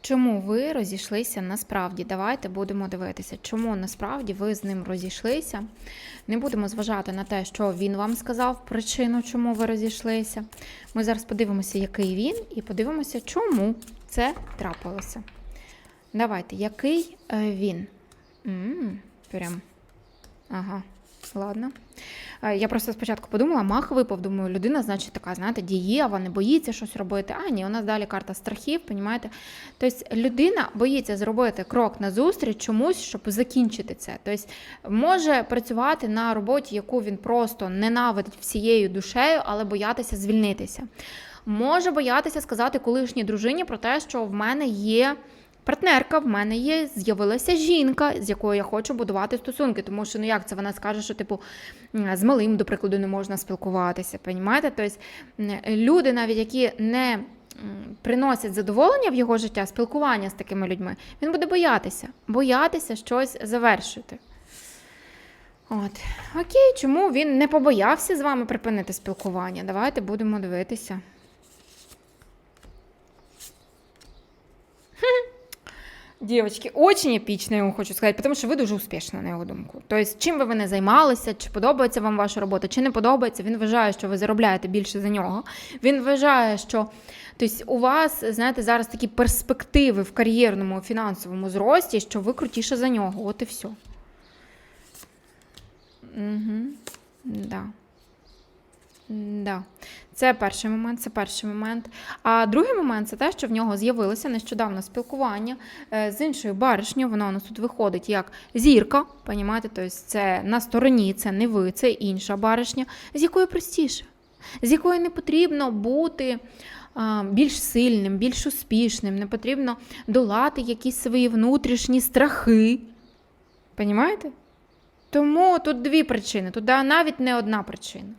Чому ви розійшлися насправді? Давайте будемо дивитися, чому насправді ви з ним розійшлися. Не будемо зважати на те, що він вам сказав причину, чому ви розійшлися. Ми зараз подивимося, який він, і подивимося, чому це трапилося. Давайте, який е, він? м прям. Ага, ладно. Е, Я просто спочатку подумала, мах випав, думаю, людина, значить, така, знаєте, дієва, не боїться щось робити. А ні, у нас далі карта страхів, понімаєте? Тобто людина боїться зробити крок назустріч чомусь, щоб закінчити це. Тобто може працювати на роботі, яку він просто ненавидить всією душею, але боятися звільнитися. Може боятися сказати колишній дружині про те, що в мене є партнерка, в мене є, з'явилася жінка, з якою я хочу будувати стосунки. Тому що ну як це вона скаже, що типу з малим, до прикладу, не можна спілкуватися. Понімаєте? Тобто люди, навіть які не приносять задоволення в його життя, спілкування з такими людьми, він буде боятися, боятися щось завершити. От, окей, чому він не побоявся з вами припинити спілкування? Давайте будемо дивитися. Дівчатки, очень епічно, я вам хочу сказати, тому що ви дуже успішна, на його думку. Тобто, чим би ви не займалися, чи подобається вам ваша робота, чи не подобається, він вважає, що ви заробляєте більше за нього. Він вважає, що тобто, у вас, знаєте, зараз такі перспективи в кар'єрному фінансовому зрості, що ви крутіше за нього. От і все. Угу. Да. Да. Це перший момент, це перший момент. А другий момент це те, що в нього з'явилося нещодавно спілкування е, з іншою баришнею. Вона у нас тут виходить як зірка, понімаєте? Тобто це на стороні, це не ви, це інша баришня, з якою простіше, з якою не потрібно бути більш сильним, більш успішним, не потрібно долати якісь свої внутрішні страхи. Понімаєте? Тому тут дві причини, тут навіть не одна причина.